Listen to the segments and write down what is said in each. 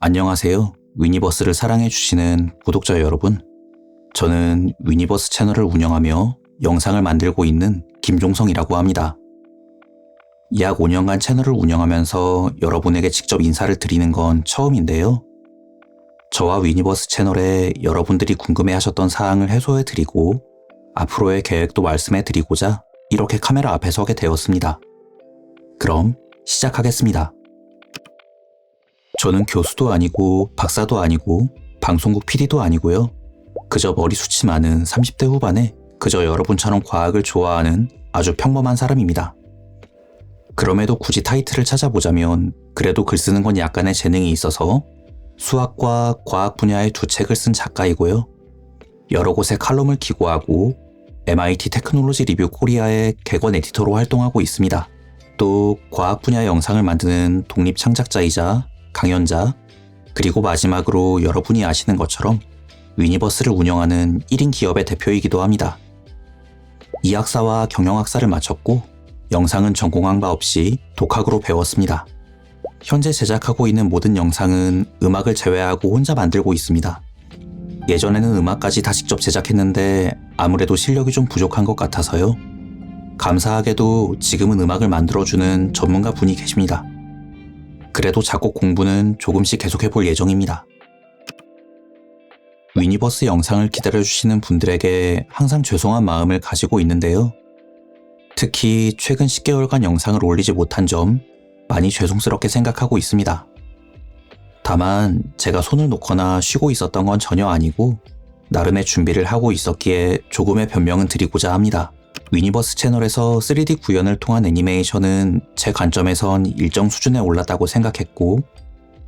안녕하세요. 위니버스를 사랑해주시는 구독자 여러분. 저는 위니버스 채널을 운영하며 영상을 만들고 있는 김종성이라고 합니다. 약 5년간 채널을 운영하면서 여러분에게 직접 인사를 드리는 건 처음인데요. 저와 위니버스 채널에 여러분들이 궁금해 하셨던 사항을 해소해 드리고 앞으로의 계획도 말씀해 드리고자 이렇게 카메라 앞에 서게 되었습니다. 그럼 시작하겠습니다. 저는 교수도 아니고 박사도 아니고 방송국 PD도 아니고요. 그저 머리숱이 많은 30대 후반에 그저 여러분처럼 과학을 좋아하는 아주 평범한 사람입니다. 그럼에도 굳이 타이틀을 찾아보자면 그래도 글 쓰는 건 약간의 재능이 있어서 수학과 과학 분야의 두 책을 쓴 작가이고요. 여러 곳에 칼럼을 기고하고 MIT 테크놀로지 리뷰 코리아의 객원 에디터로 활동하고 있습니다. 또 과학 분야 영상을 만드는 독립 창작자이자 강연자, 그리고 마지막으로 여러분이 아시는 것처럼 위니버스를 운영하는 1인 기업의 대표이기도 합니다. 이학사와 경영학사를 마쳤고 영상은 전공한 바 없이 독학으로 배웠습니다. 현재 제작하고 있는 모든 영상은 음악을 제외하고 혼자 만들고 있습니다. 예전에는 음악까지 다 직접 제작했는데 아무래도 실력이 좀 부족한 것 같아서요. 감사하게도 지금은 음악을 만들어주는 전문가 분이 계십니다. 그래도 작곡 공부는 조금씩 계속해 볼 예정입니다. 위니버스 영상을 기다려주시는 분들에게 항상 죄송한 마음을 가지고 있는데요. 특히 최근 10개월간 영상을 올리지 못한 점 많이 죄송스럽게 생각하고 있습니다. 다만 제가 손을 놓거나 쉬고 있었던 건 전혀 아니고 나름의 준비를 하고 있었기에 조금의 변명은 드리고자 합니다. 위니버스 채널에서 3D 구현을 통한 애니메이션은 제 관점에선 일정 수준에 올랐다고 생각했고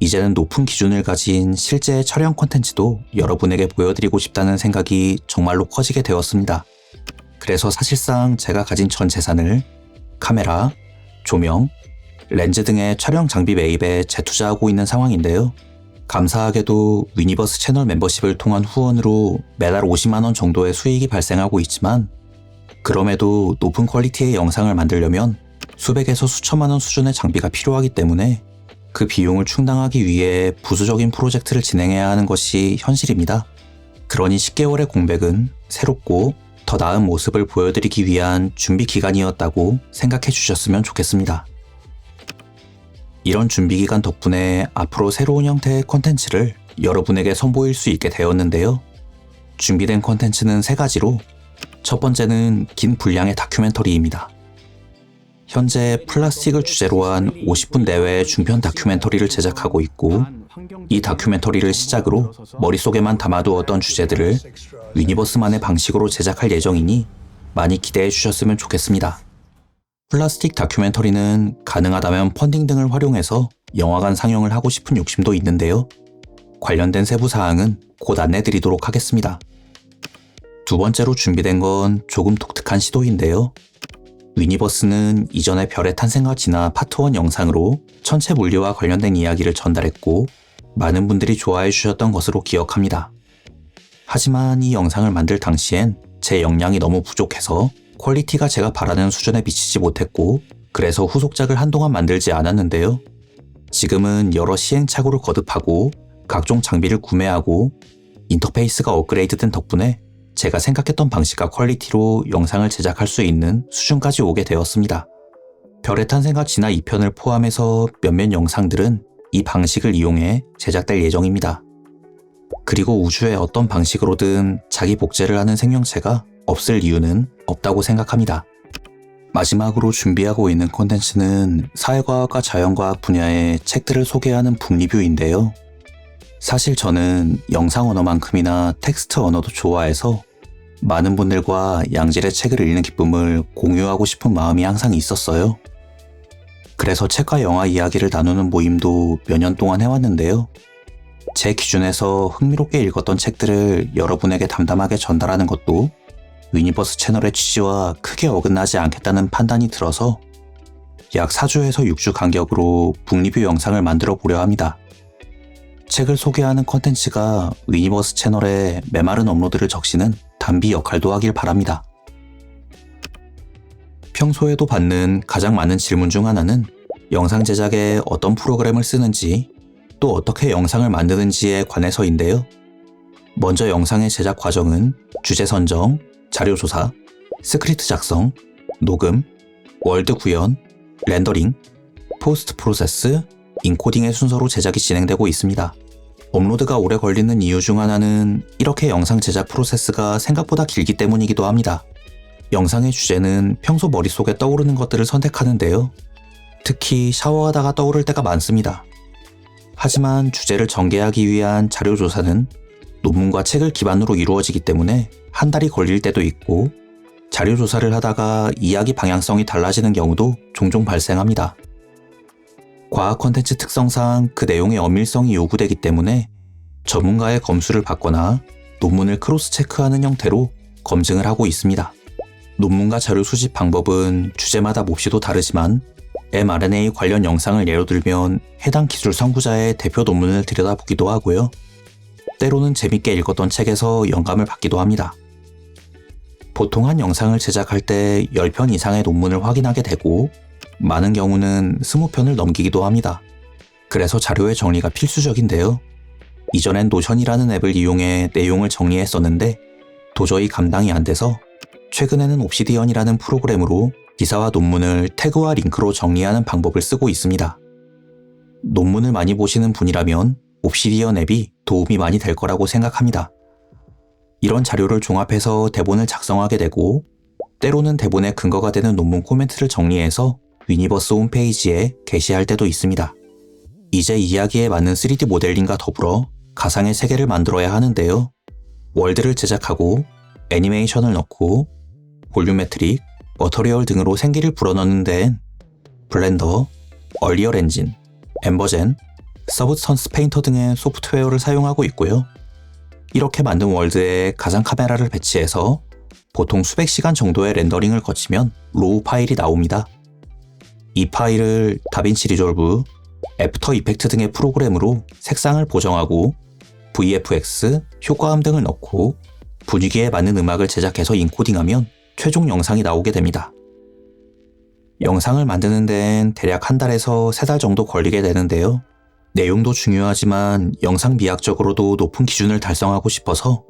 이제는 높은 기준을 가진 실제 촬영 콘텐츠도 여러분에게 보여드리고 싶다는 생각이 정말로 커지게 되었습니다. 그래서 사실상 제가 가진 전 재산을 카메라, 조명, 렌즈 등의 촬영 장비 매입에 재투자하고 있는 상황인데요. 감사하게도 위니버스 채널 멤버십을 통한 후원으로 매달 50만원 정도의 수익이 발생하고 있지만 그럼에도 높은 퀄리티의 영상을 만들려면 수백에서 수천만 원 수준의 장비가 필요하기 때문에 그 비용을 충당하기 위해 부수적인 프로젝트를 진행해야 하는 것이 현실입니다. 그러니 10개월의 공백은 새롭고 더 나은 모습을 보여드리기 위한 준비 기간이었다고 생각해 주셨으면 좋겠습니다. 이런 준비 기간 덕분에 앞으로 새로운 형태의 콘텐츠를 여러분에게 선보일 수 있게 되었는데요. 준비된 콘텐츠는 세 가지로 첫 번째는 긴 분량의 다큐멘터리입니다. 현재 플라스틱을 주제로 한 50분 내외의 중편 다큐멘터리를 제작하고 있고 이 다큐멘터리를 시작으로 머릿속에만 담아두었던 주제들을 유니버스만의 방식으로 제작할 예정이니 많이 기대해 주셨으면 좋겠습니다. 플라스틱 다큐멘터리는 가능하다면 펀딩 등을 활용해서 영화관 상영을 하고 싶은 욕심도 있는데요. 관련된 세부 사항은 곧 안내 드리도록 하겠습니다. 두 번째로 준비된 건 조금 독특한 시도인데요. 위니버스는 이전에 별의 탄생과 진화 파트 1 영상으로 천체 물리와 관련된 이야기를 전달했고 많은 분들이 좋아해 주셨던 것으로 기억합니다. 하지만 이 영상을 만들 당시엔 제 역량이 너무 부족해서 퀄리티가 제가 바라는 수준에 미치지 못했고 그래서 후속작을 한동안 만들지 않았는데요. 지금은 여러 시행착오를 거듭하고 각종 장비를 구매하고 인터페이스가 업그레이드된 덕분에 제가 생각했던 방식과 퀄리티로 영상을 제작할 수 있는 수준까지 오게 되었습니다. 별의 탄생과 진화 2편을 포함해서 몇몇 영상들은 이 방식을 이용해 제작될 예정입니다. 그리고 우주의 어떤 방식으로든 자기 복제를 하는 생명체가 없을 이유는 없다고 생각합니다. 마지막으로 준비하고 있는 콘텐츠는 사회과학과 자연과학 분야의 책들을 소개하는 북리뷰인데요. 사실 저는 영상 언어만큼이나 텍스트 언어도 좋아해서 많은 분들과 양질의 책을 읽는 기쁨을 공유하고 싶은 마음이 항상 있었어요. 그래서 책과 영화 이야기를 나누는 모임도 몇 년 동안 해왔는데요. 제 기준에서 흥미롭게 읽었던 책들을 여러분에게 담담하게 전달하는 것도 유니버스 채널의 취지와 크게 어긋나지 않겠다는 판단이 들어서 약 4주에서 6주 간격으로 북리뷰 영상을 만들어 보려 합니다. 책을 소개하는 컨텐츠가 유니버스 채널에 메마른 업로드를 적시는 단비 역할도 하길 바랍니다. 평소에도 받는 가장 많은 질문 중 하나는 영상 제작에 어떤 프로그램을 쓰는지, 또 어떻게 영상을 만드는지에 관해서인데요. 먼저 영상의 제작 과정은 주제 선정, 자료 조사, 스크립트 작성, 녹음, 월드 구현, 렌더링, 포스트 프로세스, 인코딩의 순서로 제작이 진행되고 있습니다. 업로드가 오래 걸리는 이유 중 하나는 이렇게 영상 제작 프로세스가 생각보다 길기 때문이기도 합니다. 영상의 주제는 평소 머릿속에 떠오르는 것들을 선택하는데요. 특히 샤워하다가 떠오를 때가 많습니다. 하지만 주제를 전개하기 위한 자료 조사는 논문과 책을 기반으로 이루어지기 때문에 한 달이 걸릴 때도 있고 자료 조사를 하다가 이야기 방향성이 달라지는 경우도 종종 발생합니다. 과학 콘텐츠 특성상 그 내용의 엄밀성이 요구되기 때문에 전문가의 검수를 받거나 논문을 크로스 체크하는 형태로 검증을 하고 있습니다. 논문과 자료 수집 방법은 주제마다 몹시도 다르지만 mRNA 관련 영상을 예로 들면 해당 기술 선구자의 대표 논문을 들여다보기도 하고요. 때로는 재밌게 읽었던 책에서 영감을 받기도 합니다. 보통 한 영상을 제작할 때 10편 이상의 논문을 확인하게 되고 많은 경우는 20편을 넘기기도 합니다. 그래서 자료의 정리가 필수적인데요. 이전엔 노션이라는 앱을 이용해 내용을 정리했었는데 도저히 감당이 안 돼서 최근에는 옵시디언이라는 프로그램으로 기사와 논문을 태그와 링크로 정리하는 방법을 쓰고 있습니다. 논문을 많이 보시는 분이라면 옵시디언 앱이 도움이 많이 될 거라고 생각합니다. 이런 자료를 종합해서 대본을 작성하게 되고 때로는 대본의 근거가 되는 논문 코멘트를 정리해서 유니버스 홈페이지에 게시할 때도 있습니다. 이제 이야기에 맞는 3D 모델링과 더불어 가상의 세계를 만들어야 하는데요. 월드를 제작하고 애니메이션을 넣고 볼륨메트릭, 머터리얼 등으로 생기를 불어넣는 데엔 블렌더, 얼리얼 엔진, 엠버젠, 서브스턴스 페인터 등의 소프트웨어를 사용하고 있고요. 이렇게 만든 월드에 가상 카메라를 배치해서 보통 수백 시간 정도의 렌더링을 거치면 로우 파일이 나옵니다. 이 파일을 다빈치 리졸브, 애프터 이펙트 등의 프로그램으로 색상을 보정하고 VFX, 효과음 등을 넣고 분위기에 맞는 음악을 제작해서 인코딩하면 최종 영상이 나오게 됩니다. 영상을 만드는 데엔 대략 한 달에서 세 달 정도 걸리게 되는데요. 내용도 중요하지만 영상 미학적으로도 높은 기준을 달성하고 싶어서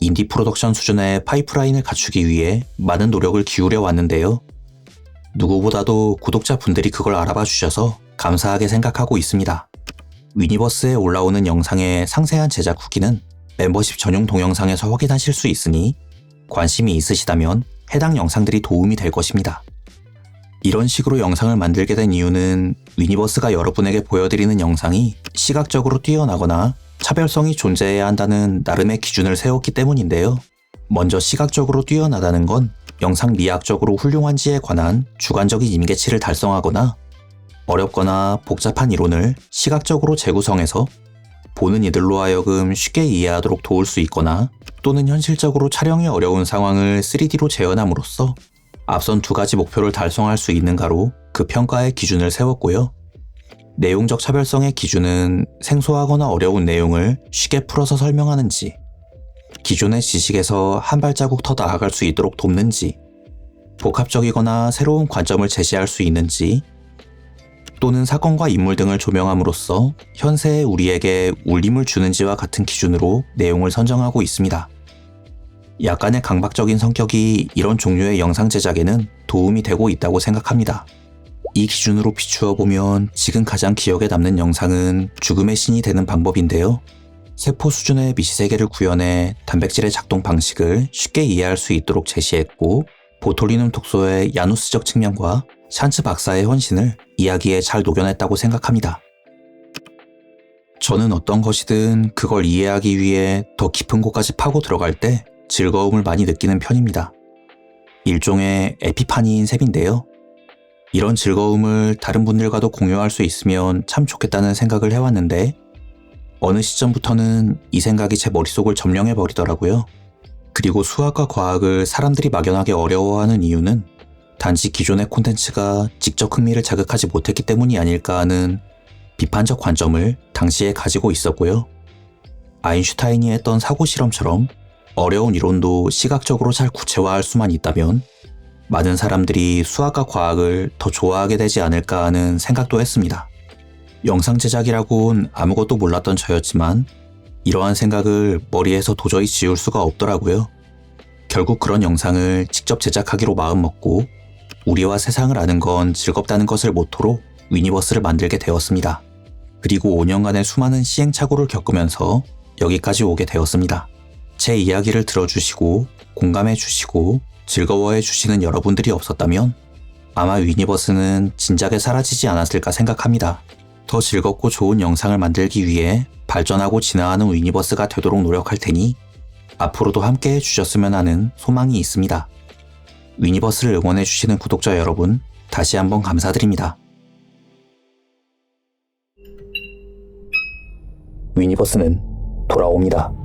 인디 프로덕션 수준의 파이프라인을 갖추기 위해 많은 노력을 기울여 왔는데요. 누구보다도 구독자 분들이 그걸 알아봐 주셔서 감사하게 생각하고 있습니다. 위니버스에 올라오는 영상의 상세한 제작 후기는 멤버십 전용 동영상에서 확인하실 수 있으니 관심이 있으시다면 해당 영상들이 도움이 될 것입니다. 이런 식으로 영상을 만들게 된 이유는 위니버스가 여러분에게 보여드리는 영상이 시각적으로 뛰어나거나 차별성이 존재해야 한다는 나름의 기준을 세웠기 때문인데요. 먼저 시각적으로 뛰어나다는 건 영상 미학적으로 훌륭한지에 관한 주관적인 임계치를 달성하거나 어렵거나 복잡한 이론을 시각적으로 재구성해서 보는 이들로 하여금 쉽게 이해하도록 도울 수 있거나 또는 현실적으로 촬영이 어려운 상황을 3D로 재현함으로써 앞선 두 가지 목표를 달성할 수 있는가로 그 평가의 기준을 세웠고요. 내용적 차별성의 기준은 생소하거나 어려운 내용을 쉽게 풀어서 설명하는지, 기존의 지식에서 한 발자국 더 나아갈 수 있도록 돕는지, 복합적이거나 새로운 관점을 제시할 수 있는지, 또는 사건과 인물 등을 조명함으로써 현세의 우리에게 울림을 주는지와 같은 기준으로 내용을 선정하고 있습니다. 약간의 강박적인 성격이 이런 종류의 영상 제작에는 도움이 되고 있다고 생각합니다. 이 기준으로 비추어 보면 지금 가장 기억에 남는 영상은 죽음의 신이 되는 방법인데요. 세포 수준의 미시세계를 구현해 단백질의 작동 방식을 쉽게 이해할 수 있도록 제시했고 보톨리눔 독소의 야누스적 측면과 샨츠 박사의 헌신을 이야기에 잘 녹여냈다고 생각합니다. 저는 어떤 것이든 그걸 이해하기 위해 더 깊은 곳까지 파고 들어갈 때 즐거움을 많이 느끼는 편입니다. 일종의 에피파니인 셈인데요. 이런 즐거움을 다른 분들과도 공유할 수 있으면 참 좋겠다는 생각을 해왔는데 어느 시점부터는 이 생각이 제 머릿속을 점령해 버리더라고요. 그리고 수학과 과학을 사람들이 막연하게 어려워하는 이유는 단지 기존의 콘텐츠가 직접 흥미를 자극하지 못했기 때문이 아닐까 하는 비판적 관점을 당시에 가지고 있었고요. 아인슈타인이 했던 사고 실험처럼 어려운 이론도 시각적으로 잘 구체화할 수만 있다면 많은 사람들이 수학과 과학을 더 좋아하게 되지 않을까 하는 생각도 했습니다. 영상 제작이라곤 아무것도 몰랐던 저였지만 이러한 생각을 머리에서 도저히 지울 수가 없더라고요. 결국 그런 영상을 직접 제작하기로 마음먹고 우리와 세상을 아는 건 즐겁다는 것을 모토로 위니버스를 만들게 되었습니다. 그리고 5년간의 수많은 시행착오를 겪으면서 여기까지 오게 되었습니다. 제 이야기를 들어주시고 공감해 주시고 즐거워해 주시는 여러분들이 없었다면 아마 위니버스는 진작에 사라지지 않았을까 생각합니다. 더 즐겁고 좋은 영상을 만들기 위해 발전하고 진화하는 위니버스가 되도록 노력할 테니 앞으로도 함께 해주셨으면 하는 소망이 있습니다. 위니버스를 응원해주시는 구독자 여러분, 다시 한번 감사드립니다. 위니버스는 돌아옵니다.